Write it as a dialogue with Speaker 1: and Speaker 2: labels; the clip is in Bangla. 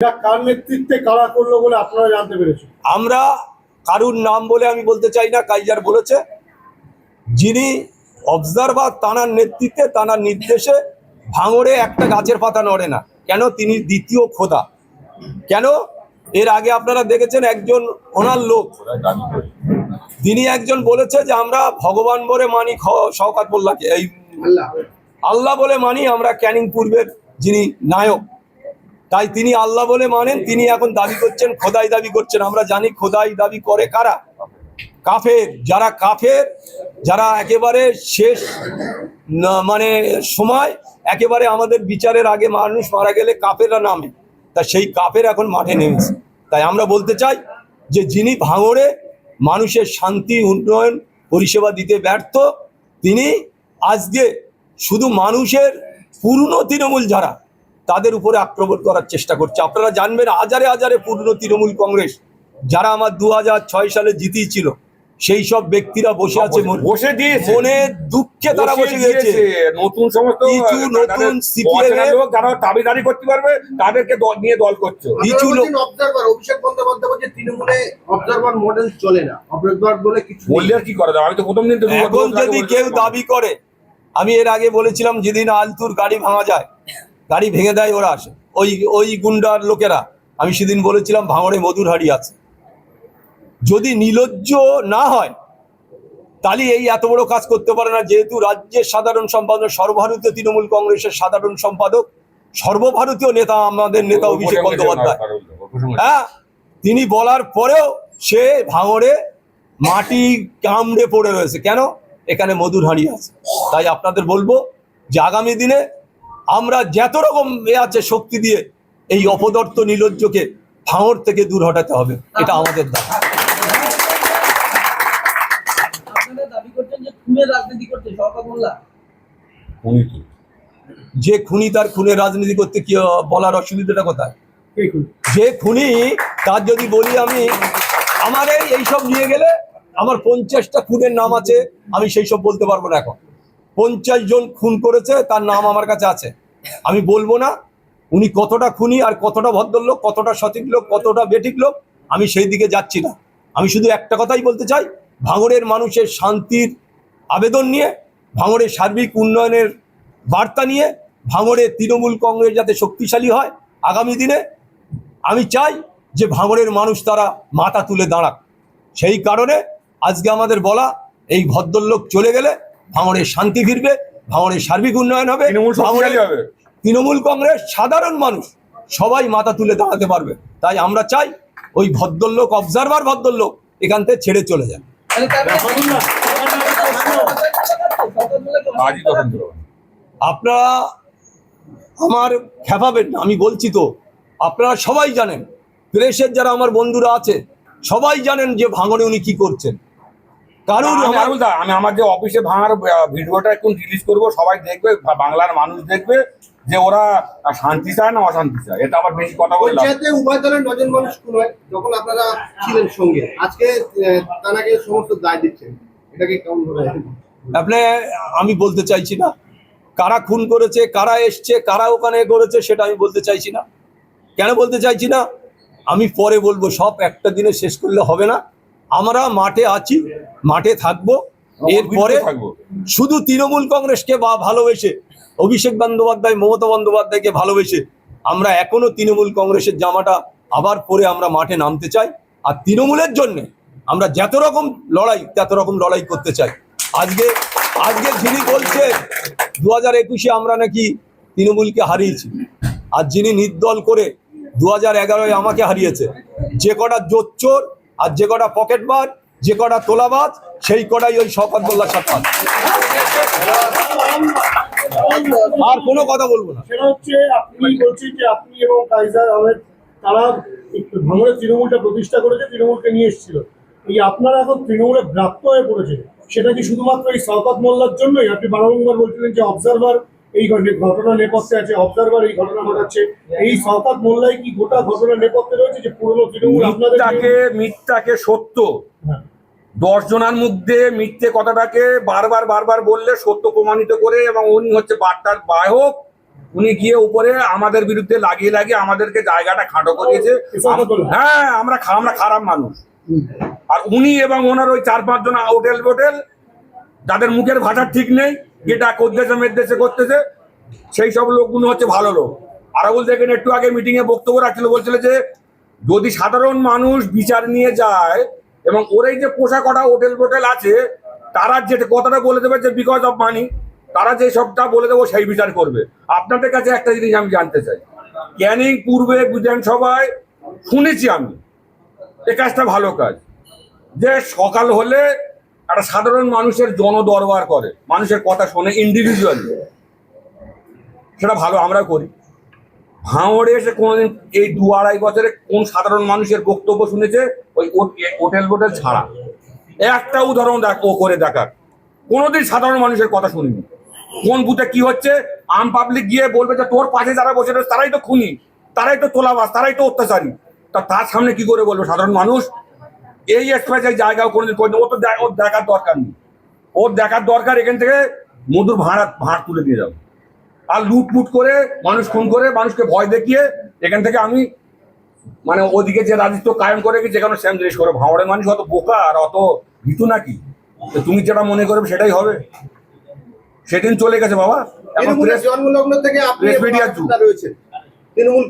Speaker 1: কার নেতৃত্বে কারা করল বলে আপনারা জানতে
Speaker 2: আমরা কারুর নাম বলে আমি বলতে চাই না, কাইজার বলেছে। যিনি অবজারভার তানার নেতৃত্বে, তানার নির্দেশে ভাঙড়ে একটা গাছের পাতা নড়ে না। কেন? তিনি দ্বিতীয় খোদা। কেন? এর আগে আপনারা দেখেছেন একজন ওনার লোক, তিনি একজন বলেছে যে আমরা ভগবান বলে মানি শওকাত মোল্লাকে। এই আল্লাহ বলে মানি, আমরা ক্যানিং পূর্বের যিনি নায়ক। তাই তিনি আল্লাহ বলে মানেন, তিনি এখন দাবি করছেন, খোদাই দাবি করছেন। আমরা জানি খোদাই দাবি করে কারা? কাফের। যারা কাফের, যারা একেবারে শেষ মানে সময়, একেবারে আমাদের বিচারের আগে মানুষ মারা গেলে কাফেররা নামে। তা সেই কাফের এখন মাঠে নেমেছে। তাই আমরা বলতে চাই যে যিনি ভাঙড়ে মানুষের শান্তি, উন্নয়ন, পরিষেবা দিতে ব্যর্থ, তিনি আজকে শুধু মানুষের পুরনো তৃণমূল যারা তাদের উপরে আক্রমণ করার চেষ্টা করছে। আপনারা জানবেন হাজারে হাজারে পুরনো তৃণমূল কংগ্রেস যারা আমার দু হাজার ছয় সালে জিতিয়েছিল সেই সব ব্যক্তিরা বসে আছে
Speaker 3: বসে দিয়েছে।
Speaker 2: মনের দুঃখে তারা বসে গেছে
Speaker 3: দিয়েছে। নতুন সমস্ত
Speaker 2: কিছু নতুন
Speaker 3: লোক যারা দাবিদারি করতে পারবে তাদেরকে দল নিয়ে দল করছে।
Speaker 2: কিছু লোক
Speaker 4: অবজারভার অভিষেক বন্দ্যোপাধ্যায় বলছে তৃণমূলে অবজারভার মডেল চলে না। অবজারভার বলে কিছু
Speaker 3: বললে আর কি করা যাবে আমি তো প্রথম দিন
Speaker 2: এখন যদি কেউ দাবি করে আমি এর আগে বলেছিলাম যেদিন আলতুর গাড়ি ভাঙা যায় গাড়ি ভেঙে দেয় ওরা আসে। ওই ওই গুন্ডার লোকেরা আমি সেদিন বলেছিলাম ভাঙড়ে মধুর হাড়ি আছে। যদি নিলজ্জ না হয় তাহলে এই এত বড় কাজ করতে পারে না। যেহেতু রাজ্যের সাধারণ সম্পাদক সর্বভারতীয় তৃণমূল কংগ্রেসের সাধারণ সম্পাদক সর্বভারতীয় নেতা আমাদের নেতা অভিষেক বন্দ্যোপাধ্যায়। হ্যাঁ তিনি বলার পরেও সে ভাঙড়ে মাটি কামড়ে পড়ে রয়েছে। কেন? এখানে মধুর হাঁড়ি আছে। তাই আপনাদের বলব যে আগামী দিনে আমরা যত রকম এ আছে শক্তি দিয়ে এই অপদর্থ নিলজ্জকে ভাঙড় থেকে দূর হটাতে হবে এটা আমাদের দাবি।
Speaker 5: আপনারা দাবি করছেন যে
Speaker 2: খুনি তার খুনে রাজনীতি করতে কি বলার অসুবিধাটা কোথায়? যে খুনি তার যদি বলি আমি আমার এইসব নিয়ে গেলে আমার পঞ্চাশটা খুনের নাম আছে আমি সেই সব বলতে পারব না এখন। পঞ্চাশ জন খুন করেছে, তার নাম আমার কাছে আছে। আমি বলব না, উনি কতটা খুনি আর কতটা ভদ্রলোক, কতটা সঠিক লোক, কতটা বেঠিক লোক, আমি সেই দিকে যাচ্ছি না। আমি শুধু একটা কথাই বলতে চাই, ভাঙড়ের মানুষের শান্তির আবেদন নিয়ে, ভাঙড়ের সার্বিক উন্নয়নের বার্তা নিয়ে ভাঙড়ের তৃণমূল কংগ্রেস যাতে শক্তিশালী হয়, আগামী দিনে আমি চাই যে ভাঙড়ের মানুষ তারা মাথা তুলে দাঁড়াক। সেই কারণে আজকে আমাদের বলা, এই ভদ্রলোক চলে গেলে ভাঙড়ের শান্তি ফিরবে ভাঙড়ের সার্বিক উন্নয়ন হবে
Speaker 3: তৃণমূল
Speaker 2: কংগ্রেস সাধারণ মানুষ সবাই মাথা তুলে দাঁড়াতে পারবে। তাই আমরা চাই ওই ভদ্রলোক অবজারভার ভদ্রলোক এখান থেকে ছেড়ে চলে যান। আপনারা আমার খেপাবেন না আমি বলছি তো আপনারা সবাই জানেন প্রেসের যারা আমার বন্ধুরা আছে সবাই জানেন যে ভাঙড়ে উনি কি করছেন। কারণ
Speaker 3: আমি
Speaker 2: আমার
Speaker 3: দা- আমি আমার যে অফিসে ভাঙার ভিডিওটা এখন রিলিজ করব সবাই দেখবে বাংলার মানুষ দেখবে যে ওরা শান্তি চায় না অশান্তি চায়। এটা আবার বেশি কথা বললাম।
Speaker 4: পঞ্চায়েতে উভয় দলের নজন মানুষ খুন যখন আপনারা ছিলেন সঙ্গে। আজকে তানাকে সমস্ত দায় দিচ্ছেন। এটাকে কেমন
Speaker 2: আপনি আমি বলতে চাইছি না। কারা খুন করেছে কারা এসছে কারা ওখানে করেছে সেটা আমি বলতে চাইছি না। কেন বলতে চাইছি না? আমি পরে বলব সব একটা দিনে শেষ করলে হবে না। আমরা মাঠে আছি মাঠে থাকব। এরপরে
Speaker 3: থাকব।
Speaker 2: শুধু তৃণমূল কংগ্রেসকে বা ভালোবেসে অভিষেক বন্দ্যোপাধ্যায় মমতা বন্দ্যোপাধ্যায়কে ভালোবেসে আমরা এখনও তৃণমূল কংগ্রেসের জামাটা আবার পরে আমরা মাঠে নামতে চাই। আর তৃণমূলের জন্য আমরা যত রকম লড়াই তত রকম লড়াই করতে চাই। আজকে আজকে যিনি বলছে দু হাজার একুশে আমরা নাকি তৃণমূলকে হারিয়েছি। আর যিনি নির্দল করে দু হাজার এগারোয় আমাকে হারিয়েছে যে কটা জোচ্চোর আর যে কটা পকেট পকেটবার যে কটা তোলাবাজ সেই কটাই ওই শপথ মোল্লা সাক্ষাৎ আর কোনো কথা বলব না।
Speaker 1: সেটা হচ্ছে আপনি বলছেন যে আপনি এবং কাইজার আহমেদ, তারা ভাঙড়ের তৃণমূলটা প্রতিষ্ঠা করেছে, তৃণমূলকে নিয়ে এসেছিল। এই আপনারা এখন তৃণমূলে ব্রাত্য হয়ে পড়েছে সেটা কি শুধুমাত্র এই শওকত মোল্লার জন্যই? আপনি বারংবার বলছিলেন যে অবজারভার এই ঘটনা- নেপথ্যে আছে অবজারভার এই ঘটনা ঘটাচ্ছে। এই শওকত মোল্লাই কি গোটা ঘটনা নেপথ্যে রয়েছে যে পুরনো তৃণমূল আপনাদের
Speaker 3: মিথ্যাকে মিথ্যাকে সত্য।
Speaker 1: হ্যাঁ।
Speaker 3: দশ জনের মধ্যে মিথ্যে কথাটাকে বারবার বারবার বললে সত্য প্রমাণিত করে এবং উনি হচ্ছে বার্তার বাহক। উনি গিয়ে উপরে আমাদের বিরুদ্ধে লাগিয়ে লাগিয়ে আমাদেরকে জায়গাটা খাটো করিয়েছে। হ্যাঁ আমরা আমরা খারাপ মানুষ। আর উনি এবং ওনার ওই চার পাঁচজন হোটেল হোটেল যাদের মুখের ভাষা ঠিক নেই যেটা করতেছে মেরতেছে করতেছে, সেই সব লোকগুলো হচ্ছে ভালো লোক। আরাবুল দেখেন একটু আগে মিটিং এ বক্তব্য রাখছিল, বলছিল যে যদি সাধারণ মানুষ বিচার নিয়ে যায় এবং ওর এই যে পোশাক কটা হোটেল হোটেল আছে, তারা যে কথাটা বলে দেবে যে বিকজ অফ মানি তারা যে সবটা বলে দেবো সেই বিচার করবে। আপনাদের কাছে একটা জিনিস আমি জানতে চাই। ক্যানিং পূর্বে বিধানসভায় শুনেছি আমি, এ কাজটা ভালো কাজ। যে সকাল হলে একটা সাধারণ মানুষের জনদরবার করে, মানুষের কথা শোনে ইন্ডিভিজুয়ালি সেটা ভালো, আমরা করি। ভাঙড়ে এসে কোনোদিন এই দু আড়াই বছরে কোন সাধারণ মানুষের বক্তব্য শুনেছে? ওই হোটেল হোটেল ছাড়া। একটা উদাহরণ দেখ, ও করে দেখার কোনোদিন সাধারণ মানুষের কথা শুনিনি। কোন বুথে কি হচ্ছে? আম পাবলিক গিয়ে বলবে যে, তোর পাশে যারা বসে রয়েছে, তারাই তো খুনি, তারাই তো তোলাবাস তারাই তো অত্যাচারী। তা তার সামনে কি করে বলবে সাধারণ মানুষ? এই স্পেশাল জায়গাও কোনোদিন করে ও তো ওর দেখার দরকার নেই। ওর দেখার দরকার এখান থেকে মধুর ভাড়া ভাড় তুলে দিয়ে যাও। আর লুট মুট করে মানুষ খুন করে মানুষকে ভয় দেখিয়ে এখান থেকে আমি মানে ওদিকে যে রাজত্ব কায়েম করে গেছে যেখানে সেম জিনিস করে ভাঙড়ের মানুষ অত বোকা আর অত ভীতু নাকি? তুমি যেটা মনে করবে সেটাই হবে। সেদিন চলে গেছে বাবা। এখন প্রেস
Speaker 4: জন্মলগ্ন থেকে আপনি
Speaker 3: প্রেস মিডিয়ার
Speaker 4: আপনারা তৃণমূল